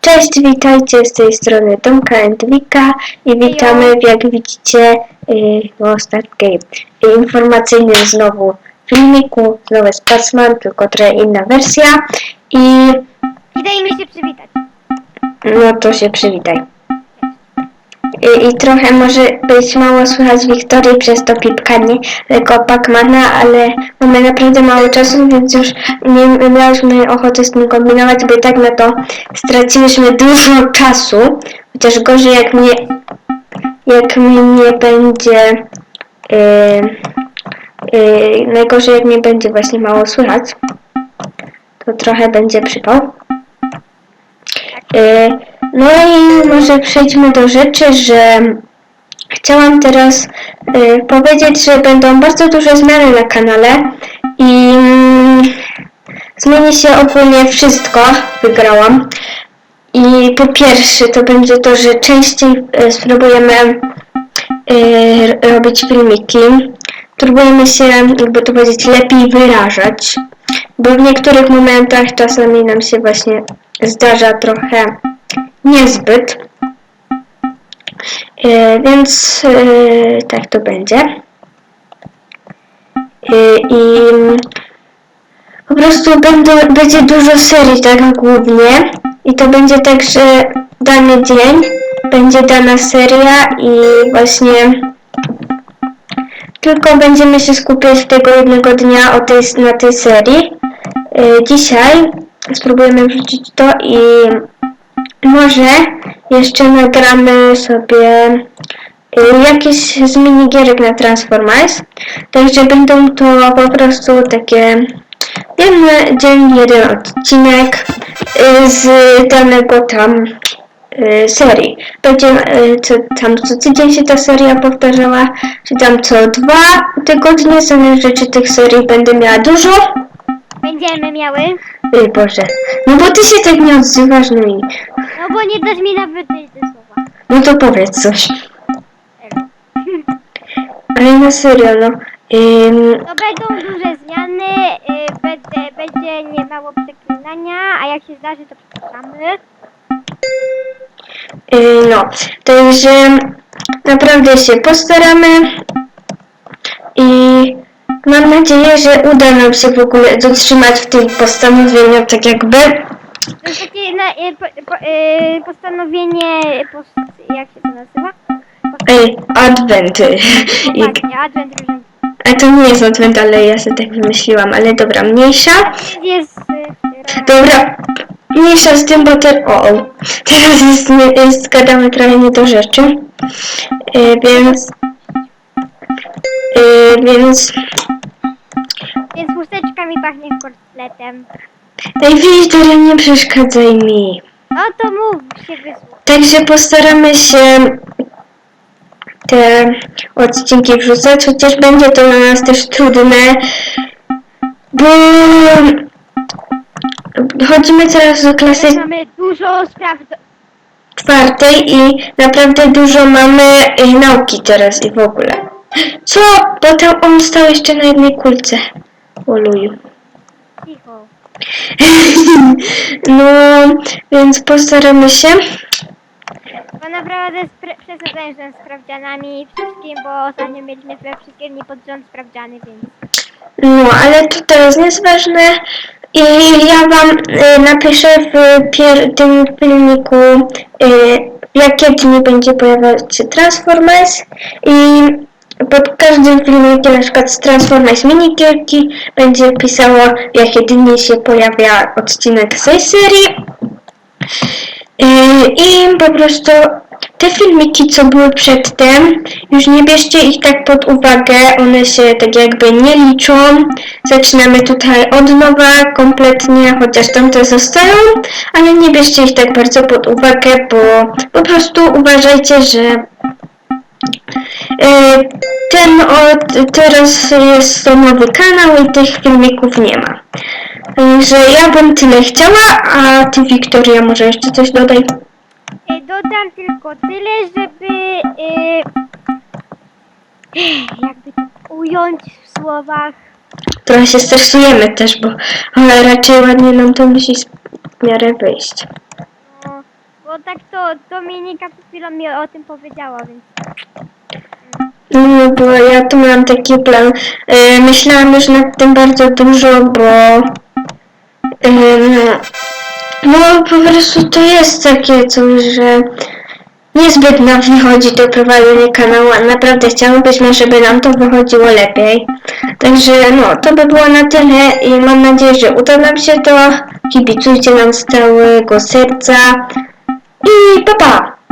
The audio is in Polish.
Cześć, witajcie z tej strony Tomka Endwika i witamy, jak widzicie, yy, w ostatniej yy, informacyjnym znowu filmiku, znowu jest Passman, tylko trochę inna wersja i I daj mi się przywitać. no to się przywitaj. I, I trochę może być mało słychać Wiktorii przez to pipkanie tego Pacmana, ale mamy naprawdę mało czasu, więc już nie miałyśmy ochoty z tym kombinować, bo i tak na to straciłyśmy dużo czasu. Chociaż gorzej jak mnie, jak mnie nie będzie yy, yy, najgorzej jak mnie będzie właśnie mało słychać. To trochę będzie przypał. Yy, No i może przejdźmy do rzeczy, że chciałam teraz yy, powiedzieć, że będą bardzo duże zmiany na kanale i mm, zmieni się ogólnie wszystko, wygrałam. I po pierwsze to będzie to, że częściej yy, spróbujemy robić filmiki. Spróbujemy się, jakby to powiedzieć, lepiej wyrażać, bo w niektórych momentach czasami nam się właśnie zdarza trochę niezbyt. E, więc e, tak to będzie. E, I po prostu będą, będzie dużo serii tak głównie i to będzie tak, że dany dzień będzie dana seria i właśnie tylko będziemy się skupiać tego jednego dnia o tej, na tej serii. E, Dzisiaj spróbujemy wrzucić to i może jeszcze nagramy sobie y, jakieś z minigierek na Transformice. Także będą to po prostu takie jeden dzień, jeden odcinek y, z danego tam serii. Będzie co, tam co tydzień się ta seria powtarzała, czy tam co dwa tygodnie, zależy czy tych serii będę miała dużo. Będziemy miały. Ej Boże, no bo ty się tak nie odzywasz, no i... No bo nie dasz mi nawet tej te słowa. No to powiedz coś. Ale na serio, no. Ym, To będą duże zmiany, y, będzie, będzie nie mało przeklinania, a jak się zdarzy, to przepraszamy. no, także naprawdę się postaramy mam nadzieję, że uda nam się w ogóle dotrzymać w tych postanowieniach tak jakby. To jest takie na, y, po, po, y, postanowienie, post, jak się to nazywa? Ej, advent. I, Właśnie, Advent Różański. a to nie jest advent, ale ja sobie tak wymyśliłam, ale dobra, mniejsza. Jest, y, Dobra, mniejsza z tym, bo te... O, o. teraz jest, nie- jest, gadamy trochę nie do rzeczy. Więc... Więc... więc chusteczka mi pachnie kortletem. Ej, Wiktor, nie przeszkadzaj mi. No to mów, się wysłuch. Także postaramy się te odcinki wrzucać, chociaż będzie to dla nas też trudne, bo chodzimy teraz do klasy Mamy dużo spraw do, czwartej i naprawdę dużo mamy y, nauki teraz i w ogóle. Co? Bo tam on stał jeszcze na jednej kulce. Oluju. cicho. No, więc postaramy się. Bo naprawdę przesadzają ze sprawdzianami wszystkim, bo ostatnio mieliśmy we wszystkie dni pod rząd sprawdziany, więc... No, ale to teraz nie jest ważne. I ja Wam y, napiszę w tym filmiku, y, jakie dni będzie pojawiać się Transformers i pod każdym filmikiem, na przykład z Transformers minigierki, będzie pisało, jakie dni się pojawia odcinek z tej serii. Y, I po prostu te filmiki, co były przedtem, już nie bierzcie ich tak pod uwagę, one się tak jakby nie liczą. Zaczynamy tutaj od nowa kompletnie, chociaż tamte zostają, ale nie bierzcie ich tak bardzo pod uwagę, bo po prostu uważajcie, że ten od, teraz jest to nowy kanał i tych filmików nie ma. Także ja bym tyle chciała, a ty Wiktoria może jeszcze coś dodaj. Y, Dodam tylko tyle, żeby... Y, jakby ująć w słowach... Trochę się stresujemy też, bo ale raczej ładnie nam to musi w miarę wyjść. No, bo tak to Dominika przed chwilą mi o tym powiedziała, więc No, bo ja tu mam taki plan. E, myślałam już nad tym bardzo dużo, bo em, no po prostu to jest takie coś, że niezbyt nam wychodzi to prowadzenie kanału, a naprawdę chciałybyśmy, żeby nam to wychodziło lepiej. Także no, to by było na tyle i mam nadzieję, że uda nam się to. Kibicujcie nam z całego serca i pa pa!